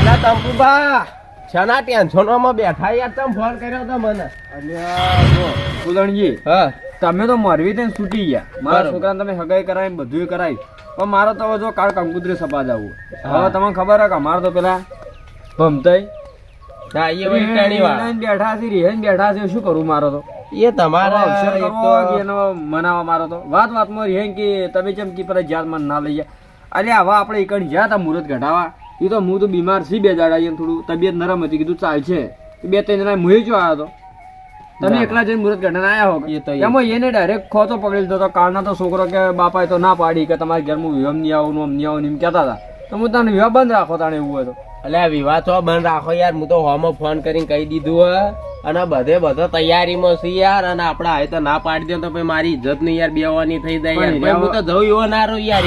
અલા તંબુબા છના ટેન્શનોમાં બેઠા યાર તમે ફોન કર્યો તો મને. અલ્યા જો કુલણજી હા. તમે તો મરવી તેને છૂટી ગયા. મારા છોકરાને તમે હગાઈ કરાવી બધું કરાવી. પણ મારો તો જો કાળ કંકુત્રી સપા જવું. હવે તમને ખબર હે કે અમારે તો પેલા ભમતાઈ હા એ વળી. ટાણી વાળા. બેઠા છે રીહાઈને બેઠા છે શું કરું મારો તો? એ તમારા અવસર કરવો એનો મનાવવા મારો તો. વાત વાતમાં રીહાઈને કે તમે જેમ કે ના લઈ જાય. અરે આવા આપણે એકણ જ્યાં હતા મુહૂર્ત ઘટાવા એ તો હું તો બીમાર છી બે દાડા આવીને થોડું. તબિયત નરમ હતી કીધું ચાલશે. બે ત્રણ જણા મુહી જો આવ્યો હતો તમે એકલા જઈને મુહૂર્ત ઘટાને આવ્યા હો એ તો એમાં એને ડાયરેક્ટ ખોતો પકડી લીધો હતો કાલના તો છોકરો કે બાપાએ તો ના પાડી કે તમારા ઘરમાં વિવાહ નહીં આવું આમ નહીં આવું એમ કહેતા હતા. તો હું તને વિવાહ બંધ રાખો તાણે એવું હોય તો અલે વિવાહ તો બંધ રાખો યાર. હું તો હોમો ફોન કરીને કહી દીધું હે. અને બધે બધો તૈયારીમાં છું યાર. અને આપણે હવે તો ના પાડી દો તો પછી મારી ઇજ્જતની યાર. બેવાની થઈ જાય યાર. હું તો જઉં એવો ના રહું યાર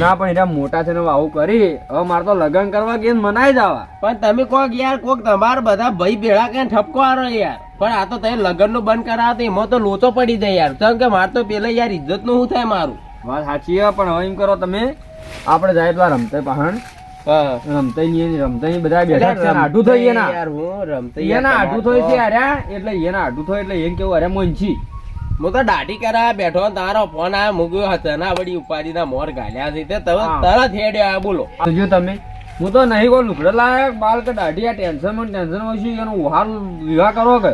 ના પણ એના મોટા છે ને આવું કરી. હવે મારે તો લગ્ન કરવા કે મનાઈ જવા. પણ તમે કોક યાર કોક તમારા બધા ભાઈ ભેળા કે ઠપકો આરો યાર. પણ આ તો તમે લગ્નનું બંધ કરાવો તો એમાં તો લોચો પડી જાય યાર. કેમ કે મારે તો પેલા યાર ઇજ્જતનું શું થાય મારું? વાત સાચી પણ હવે એમ કરો તમે. આપણે જાય પેલા રમતે પહાણ. હા. રમતે રમતે બધા બેઠા છે આઢું થઈ એના. યાર હું રમતે એના આઢું થઈ છે અર્યા એટલે એના આઢું થઈ એટલે એમ કેવું અરે મોંછી હું તો દાઢી કરાવવા બેઠો તારો ફોન આવ્યો મૂક્યો ચના વળી ઉપાડી ના મોર ગાલ્યા છે તે તમે તરત હેડ્યો બોલો. જો તમે. હું તો નહીં કોઈ લુકડે લાયક બાલ કે દાઢી આ ટેન્શનમાં ટેન્શનમાં છું એનો હાલ વિવાહ કરો કે?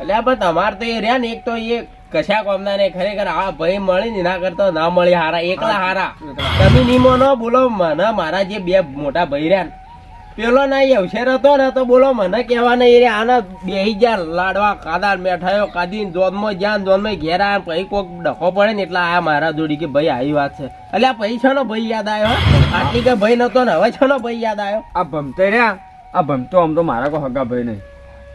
એટલે પણ તમારે તો એ રહ્યા ને એક તો એ કશા કોમના ને ખરેખર આ ભાઈ મળી ને ના કરતો ના મળી હારા એકલા હારા. તમે નિમો ન બોલો મને મારા જે બે મોટા ભાઈ રહ્યા પેલો ના અવસર હતો ને તો બોલો મને કહેવા નહીં રે આને બેહી ગયા લાડવા કાદા મેઠાયો કાદી જોનમાં જ્યાં જોનમાં ઘેર આયા પછી કોક ડખો પડે ને એટલે આ મારા જોડી કે ભાઈ આવી વાત છે. એટલે આ પછી નો ભાઈ યાદ આવ્યો આટલી કે ભાઈ નતો ને હવે છે ભાઈ યાદ આવ્યો? આ ભમતે રહ્યા? આ ભમતો આમ તો મારા કોઈ હગા ભાઈ નહીં.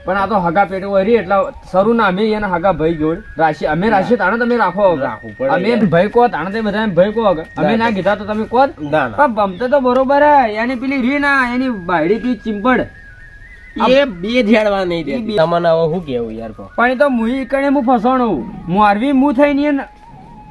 પણ આ તો હગા પેટે વરી એટલે શરૂ ના અમે એના હગા ભાઈ જોડ. રાશિ અમે રાશિ તાણે તમે રાખો. રાખવું અમે ભાઈ કો તાણે તમે બધા ભાઈ કો. અમે ના, કીધા તો તમે ના પણ બમતે તો બરોબર હે. એની પેલી રી ના એની બાયડી પી ચિંપડ એ બે ઝેડવા નહીં દેતી. તમને હવે શું કેવું યાર પણ તો મુઈ કણે હું ફસાણું. આરવી મુ થઈને એને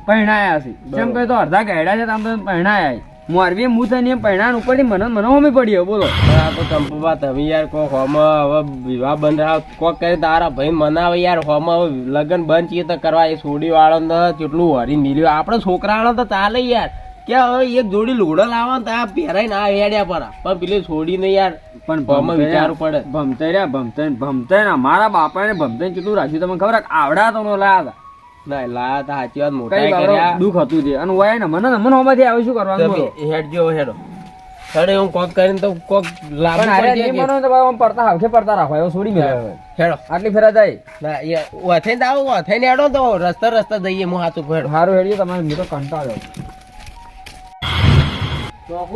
પહેણાયા છે. જેમ કહે તો અડધા ગાયડા છે તમે પહેણાયા મોરવી થઈને એમ પહેણાણ ઉપરથી મને મને હોમી પડી પડ્યો બોલો. આ તો ચંપુબા તમે યાર કોક હોમ હવે વિવાહ બંધ રાખ કોક કરે તારા ભાઈ મનાવે યાર હોમ હવે લગ્ન બંધ છીએ તો કરવા એ સોડી વાળો ને કેટલું હરી મિલ્યું આપણે છોકરાનો તો ચાલે યાર. કે હવે એક જોડી લુડો લાવો તો આ પહેરાય ના હેડ્યા પર. પણ પેલી છોડી ને યાર પણ ભમ વિચારવું પડે. ભમતે રહ્યા ભમતે ભમતે ને મારા બાપાને ભમતે કેટલું રાખ્યું તમને ખબર આવડા તો નો લાયા હતા લાયા તા સાચી વાત મોટા કર્યા. દુઃખ હતું જે. અને વાય ને મને ને મને હોમાંથી આવે શું કરવાનું હેડ જો હેડો. હેડે હું કોક કરીને તો કોક લાભ પણ નહીં માનો તો બાબા આમ પડતા હાવખે પડતા રાખો એવું છોડી મેળવે. હેડો. આટલી ફેરા જાય. ના એ વથે આવો ઓથે ને હેડો તો રસ્તા રસ્તા જઈએ હું હાથું હેડો. સારું હેડીએ તમારે હું તો કંટાળ્યો.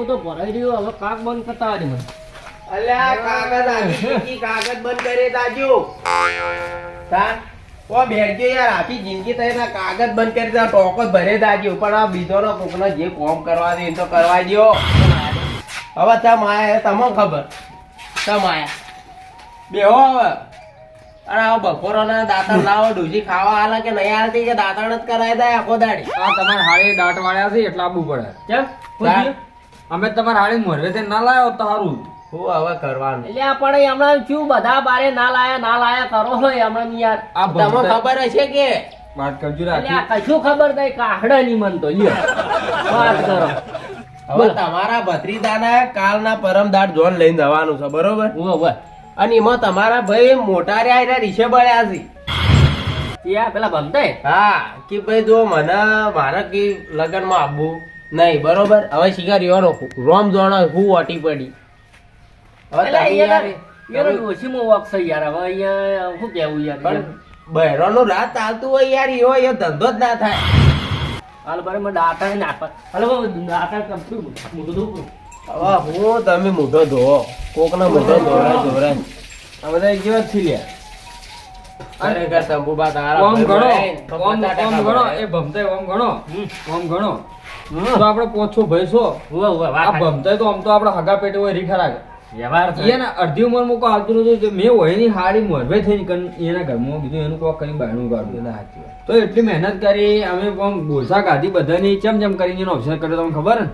તો ભરાઈ રહ્યું હવે કાક બંધ કરતા આજે મને અલ્યા કાગળ કાગળ બંધ કરે દાજુ. તા? ઓ બેઠજો યાર આખી જિંદગી થઈ ના કાગળ બંધ કરી દા ટોકો ભરે દાજો પણ આ બીજો કોકનો જે કોમ કરવા દે એ તો કરવા દ્યો. હવે તમ આયા તમને ખબર? તમ આયા બેહો હવે. અરે આ બપોરોના દાંતણ લાવો ડૂજી ખાવા હાલે કે નહીં હાલતી કે દાંતણ જ કરાય દે આખો દાડી? આ તમારે હાડે દાંત વાળ્યા છે એટલા આવવું પડે. કેમ? અમે તમારે હાડે મોરવે ના લાવ્યો તો સારું. હું હવે કરવાનું. એટલે આ પણ હમણાં શું બધા બારે ના લાયા ના લાયા કરો હોય હમણાં યાર. આ તમને ખબર હશે કે? વાત કરજો રાખી કશું ખબર નહીં કાહડા ની મન તો લ્યો. વાત કરો. હવે તમારા ભત્રીદાના કાલના પરમ દાડ જોન લઈને જવાનું છે બરોબર? હું ઊભો. અને એમાં તમારા ભાઈ મોટા રહ્યા એના રીસે બળ્યા છે. ત્યાં પેલા ભમતે હા કે ભાઈ જો મને મારા કે લગ્નમાં આવવું નહીં બરોબર? હવે શિકાર એવાનો રોમ જોણો હું ઓટી પડી. બહેરોનું રાત ચાલતું હોય યાર એવો એ ધંધો જ ના થાય. હાલ બારે મને દાતા નાખવા હાલ દાતા કમ્પ્લીટ મોટું દુખું હવે હું તમે મોઢો ધોવો કોકનો મોઢો ધોરાય ધોરાય આ બધા છીએ લ્યા. ખરેખર તંબુબા તારા ઓમ ભાઈ ગણો ભરાય ઓમ ઓમ ગણો એ ભમતે ઓમ ગણો. ઓમ ગણો તો આપણે પોછો ઊભો આ ભમતે તો આમ તો આપણા હગા પેટે હોય રીખા રાખે વ્યવહાર થાય. એને અડધી ઉંમર મૂકો આવતું નતું મેં હાડી મોરવે થઈને એના ઘરમાં કીધું એનું કોક કરીને બહારનું કાઢું સાચી તો એટલી મહેનત કરી અમે પણ બોસા કાઢી બધાની ચમ ચમ કરીને એનો અવસર કર્યો તમને ખબર? ને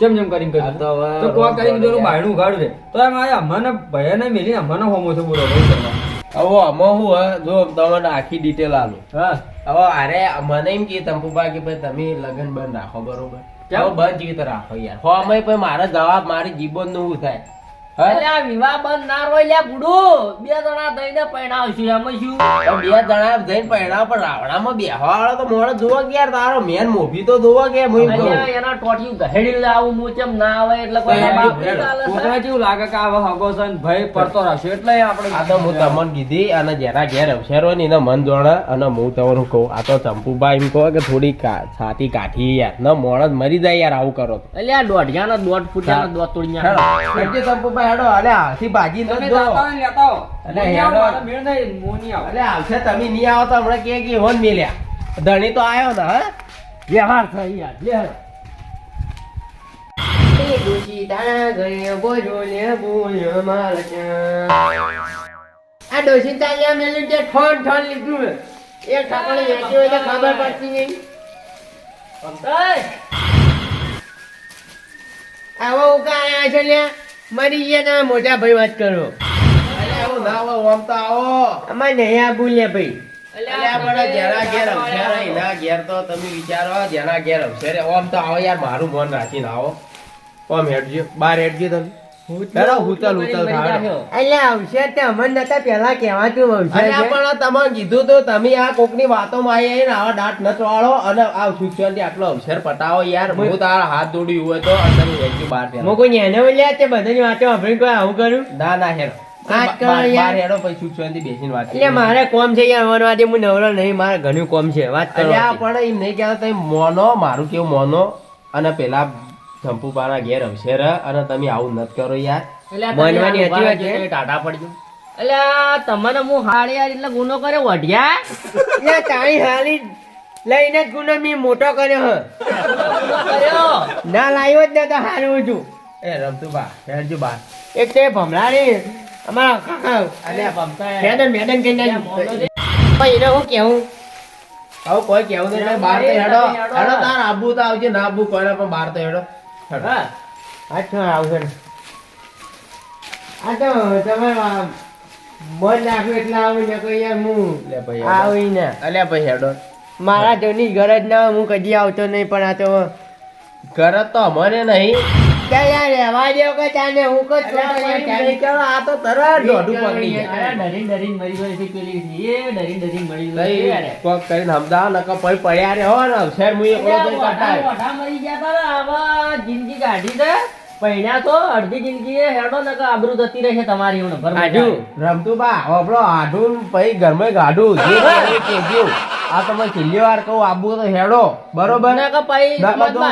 ચમ ચમ કરીને કર્યું. તો કોક કરીને કીધું બહારનું કાઢું છે. તો એમ આ અમને ને મેલી અમને હોમો છે બોલો ભાઈ હવે આમાં હું હે, જો તમને આખી ડિટેલ આલું. હા. હવે અરે મને એમ કે તંપુબા કે ભાઈ તમે લગન બંધ રાખો બરોબર? બંધ કેવી રાખો યાર. હો અમે મારા જવાબ મારી જીબનનું થાય? અલ્યા વિવાહ બંધ ના રોય લ્યા બુડું બે જણા થઈને પરણાવશું એમાં શું બે જણા જઈને પહેણા પર રાવણામાં બેહવા વાળો તો મોડો જોવા કે યાર તારો મેન મોભી તો જોવા કે હું એમ કહું. અલ્યા એના ટોટિયું ગહેડી લાવું હું ચમ ના આવે એટલે કોઈ ગહેડી બાપ ગહેડી. ચાલે છે. કોકને કેવું લાગે કે આ હગો છે ભય પડતો રહેશે એટલે આપણે આ તો હું તમને કીધી અને જેના ઘેર અવસર હોય ને એને મન જોડે અને હું તમને કહું આ તો ચંપુભાઈ એમ કહો કે થોડી છાતી કાઠી યાર ન મોણ મરી જાય યાર આવું કરો એટલે દોઢ ગયા દોઢ ફૂટ દોઢ તોડી નાખ્યો. હેડો. અલે હાલથી ભાગી ન દો આવો, હેડો. અલે આવશે તમે નહીં આવો તો હમણાં કે કે હોન મેલ્યા. ધણી તો આવ્યો ને હા? વ્યવહાર થઈ યાર લે હેડો. આ ડોશી તાલિયા મેલું જે ઠોન ઠોન લીધું એ એક ઠાકોરે વેચી હોય તો ખબર પડતી નહીં. આવો ઉકા આયા છે લ્યા મરી ગયા તમે મોટા ભાઈ વાત કરો. આવું ના આવો ઓમ તો આવો. અમારે નહીં આ ભૂલ્યા ભાઈ. અલે આ બધા ઘેર અવસર. હોય ઘેર તો તમે વિચારો જેના ઘેર અવસર. ઓમ તો આવો યાર મારું મન રાખીને આવો. ઓમ હેઠજો બાર હેડજો તમે. કીધું તો તમે આ કોકની વાતોમાં આવી આવીને આવા દાંત ન અને આ સુખશાંતિ આટલો અવસર પટાવો યાર. હું તારા હાથ દોડ્યું હોય તો હું કોઈ લ્યા તે બધાની વાતો કોઈ આવું કર્યું ના ના વાત મારે કોમ છે યાર મને આજે હું નવરો નહીં મારે ઘણું કોમ છે વાત કરો પણ એમ નહીં કહેતા મોનો મારું કેવું મોનો? અને પેલા ચંપુપાના ઘેર હશે હે અને તમે આવું નત કરો યાર. માનવાની હતી વાત છે. ટાટા પડજો. એટલે તમને હું હાડી યાર એટલે ગુનો કર્યો વઢિયા? એટલે તારી હાલી લઈને જ ગુનો મેં મોટો કર્યો હ. કર્યો? ના લાવ્યો જ નતો હારું છું એ રમતું બા હેડજો બા એક તે ભમરાડી અમારા કાકા અલ્યા ભમતા મેડમ મેડમ કે ના ભાઈ એને હું કેવું? આવું કોઈ કેવું નહીં બહાર બાર તો હેડો. હેડો. તાર આબુ તો આવજે ના આબુ કોઈને પણ બાર તો હેડો. હા શું આવશે ને? આ તો તમે મન નાખ્યું એટલે આવું ને કોઈ યાર હું. આવી ને અલ્યા ભાઈ હેડો મારા જોની ગરજ ના હું કદી આવતો નહીં પણ આ તો ઘર જ તો મને નહીં ત્યાં રહેવા દેવો કે ચાલે? હું કદ અલ્યા ભાઈ ચાલી. ચાલો, આ તો તરત દોઢું પકડી જાય અલ્યા ડરીને ડરીને મરી ગઈ પેલી એ ડરીને ડરીને મરી ગઈ કઈ છે યાર. કોક કરીને સમજાવો નકર પછી પડ્યા રે હો ને અવસર મું એકલો અલ્યા જઈને મોઢા- કાઢાય. મોઢા મરી ગયા તા આવા જિંદગી કાઢી દે પૈણ્યા તો અડધી જિંદગી એ હેડો ને આબરૂ જતી રહેશે તમારી હું નંબર આઢું. રમતું બા આપણો આઢું પછી ઘરમાં ગાઢું જે કહેવું એ તો ભાઈ છેલ્લી વાર કહું આબુ તો હેડો. બરોબર? ના કે.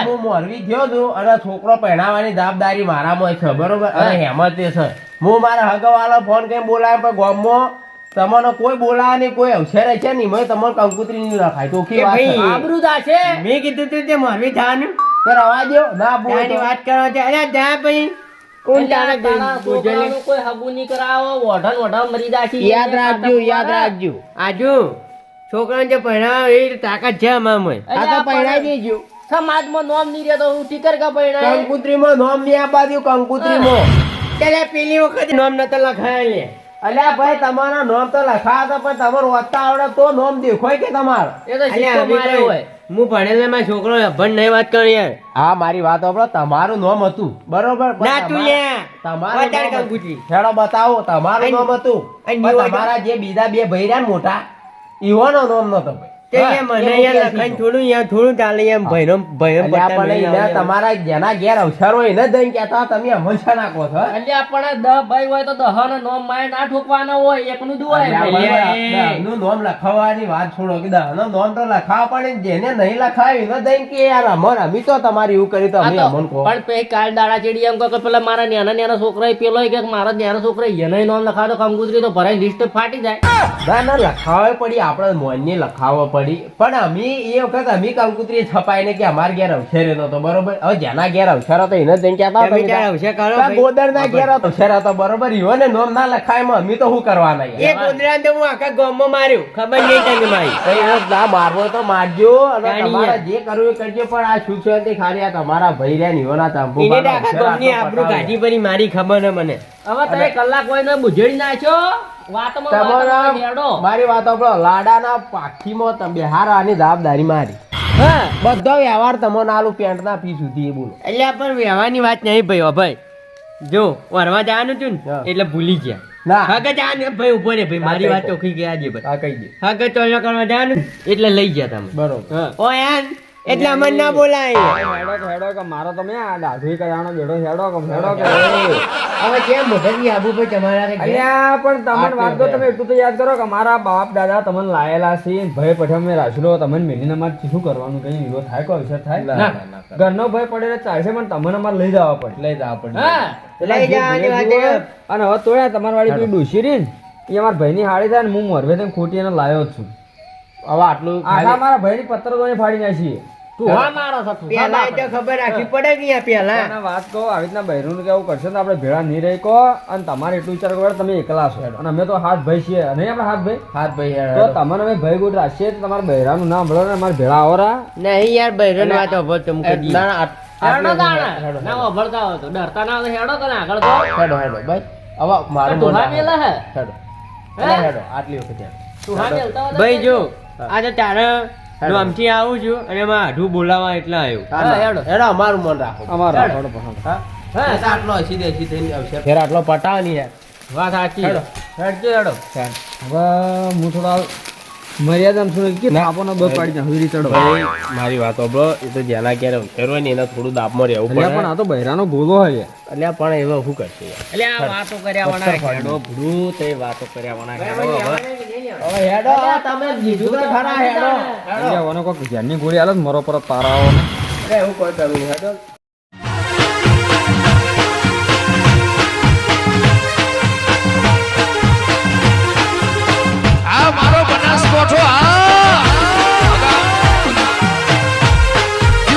હું મોરબી ગયો છું અને છોકરો પહેણાવાની જવાબદારી મારામાં છે બરોબર? અને હેમત એ છે. હું મારા હગવાળો ફોન કઈ બોલાય પણ ગામમાં તમને કોઈ બોલાવે નહીં કોઈ અવસર છે નહીં. મેં તમને કંકુતરી નહીં રખાય. તો કે ભાઈ, આબરૂ જાશે. મેં કીધું તું તે મોરવી થવાનું તો રવા દો ના તો. વાત કરો છે અરે જા ભાઈ. કોણ કોઈ હગુ નહીં કરાવો. વઢણ વઢણ મરી જાશે. યાદ રાખજો યાદ રાખજો. આજુ. છોકરાને જે પહેરાવે એ તાકાત છે અમારામાં આ તો પહેરાઈ દેજો સમાજમાં નોમ નહીં રહેતો હું ટીકર કા પહેરાય? કંકુત્રીમાં નોમ નહીં આપવા કંકુત્રીમાં. એટલે પેલી વખત નામ નતા લખાયા લે. અલ્યા ભાઈ તમારા નોમ તો લખાયા હતા પણ તમારું વાંચતા આવડે તો નોમ દેખાય કે તમારે? એ તો કોઈ- હોય. હું ભણેલો મારો છોકરો અભણ નહીં વાત કરી યાર. હા મારી વાત સાંભળો તમારું નોમ હતું. બરોબર ના તું તમારા- તમારું. હેડો બતાવો તમારું નોમ હતું. તમારા જે બીજા બે ભાઈ રહ્યા મોટા ઈવાનો નામ નતો ભાઈ તે હા, યાર મને તમારા જેના ઘેર અવસર હોય એને દઈને કહેતા તમે હંમેશા નાખો છો હે? અલ્યા દહ ભાઈ હોય તો દહ નો નોમ માય ના ઠોકવાના હોય એકનું જ હોય. અલ્યા અલ્યા, ભાઈ, એ. દહનું નામ લખાવવાની વાત છોડો કે દહનું નામ તો લખાવવા પડે જેને નહીં લખાવી એને દઈને કે યાર અમર અમે તો તમારી એવું કરી તો અમે અમન કહો. પણ કાલ દાડા ચડી એમ કહે કે પેલા મારા નાના નાના છોકરા પેલો કે મારા નાના છોકરા એને નોમ લખાવો તો કંકુતરી તો ભરાઈ લિસ્ટ ફાટી જાય. ના ના લખાવે પડી આપણે મોનને લખાવો પડી. પણ અમે એ વખત અમે કંકુત્રી છપાઈ ને કે અમાર ઘેર અવસર હતો તો બરોબર? હવે જેના ઘેર અવસર હતો એને જઈને કહેતા હતા તમે ગોદર ના ઘેર અવસર હતો બરોબર? ઈવોને નોમ ના લખાય એમાં અમે તો શું કરવાના એ ગોદરા તો હું આખા ગામમાં માર્યું. ખબર નહીં તને મારી. ના મારવો તો મારજો. અને. તમારે જે કરવું એ કરજો પણ આ શું છે તે ખાલી આ તમારા ભાઈ રહ્યા ને ઈવોના તાંબુ આખા ગામની આબરૂ. ગાડી પડી મારી ખબર ને મને. હવે તમે કલાક હોય ને બુજેડી નાખ્યો? મારી વાત સાંભળો લાડાના પાખીમાં તમે બેહારવાની જવાબદારી મારી. હા? બધો વ્યવહાર તમને આલુ પેન્ટ ના પી સુધી બોલો. એટલે પણ વ્યવહારની વાત નહીં ભાઈ ભાઈ. જો વરવા જવાનું છું ને એટલે ભૂલી ગયા. ના. હા કે જવાનું ભાઈ ઊભો રે ભાઈ મારી વાત ચોખી ગયા છે ભાઈ. હા કહી દે. હા કે ચોલ્લો કરવા જવાનું એટલે લઈ ગયા તમે. બરોબર. ઓ યાર એટલે અમને ના બોલાય. હેડો કે હેડો કે મારો તમે આ દાઢી કરાવવાનો બેડો હેડો કે હેડો કે. હવે કેમ મોઢેથી આબુ ભાઈ તમારા? અલ્યા પણ તમને વાત તો તમે એટલું તો યાદ કરો કે મારા બાપ દાદા તમને લાયેલા છે ભય પઠમ મે રાજલો તમને મેલીને અમારે શું કરવાનું કઈ વિરોધ થાય કોઈ અવસર થાય. ઘરનો ભય પડે ચાલશે પણ તમને અમારે લઈ જવા પડે. લઈ જવા પડે. લઈ જવાની વાત અને હવે તોયા તમારી વાળી પેલી રહી ને એ અમારા ભાઈની હાડી થાય ને હું મોરવે ખોટી એને લાવ્યો જ છું. હવે આટલું આખા મારા ભાઈની પત્ર તો ફાડી નાખી તમારે એટલું વિચાર કરો તમે એકલા છો. અને અમે તો હાથ ભાઈ છીએ. નહીં આપણે હાથ ભાઈ? હાથ ભાઈ તો હેડો. અમે ભાઈ ગુટ રાખીએ તો બહેરાનું નામ ભરો ને અમારે ભેળા આવરા નહીં યાર બૈરન વાત હોભળ તમે એ, કદી. ના, ના, આટ- હેડો આટલું તાણે. હેડો, ના હેડો. વાપરતા હોય તો. ડરતા ના હોય તો હેડો તને આગળ તો. હેડો હેડો ભાઈ. હવે મારું તું મોઢું હા આમથી આવું છું અને એમાં આઢું બોલાવા એટલે આવ્યો હેડો. હેડો અમારું મન રાખો. અમારા આટલો સીધે સીધે આવશે. ફેર આટલો પટાવાની નહીં યાર વાત સાચી. હેડો. હેડજો હેડો. હવે હું થોડા મર્યાદા છું કે ના. થાપોનો પાડી દઉં સુધી ચડો ભાઈ મારી વાત સાંભળો. એ તો જેના ક્યારે હોય ને એને થોડું દાબમાં રહેવું પડે. પણ આ તો બહેરાનો ગોલો હોય એટલે પણ એવો શું કરશે એટલે આ વાતો કર્યા વાના હેડો. ભૂડું તે વાતો કર્યા વાના હેડો હવે. હેડો. તમે જીધું તો ખરા હેડો. એટલે અલ્યા ઓનો કોક ઘેરની ગોળી આલો તો મરો પર તારાઓ એવું કોઈ હેડો. 要转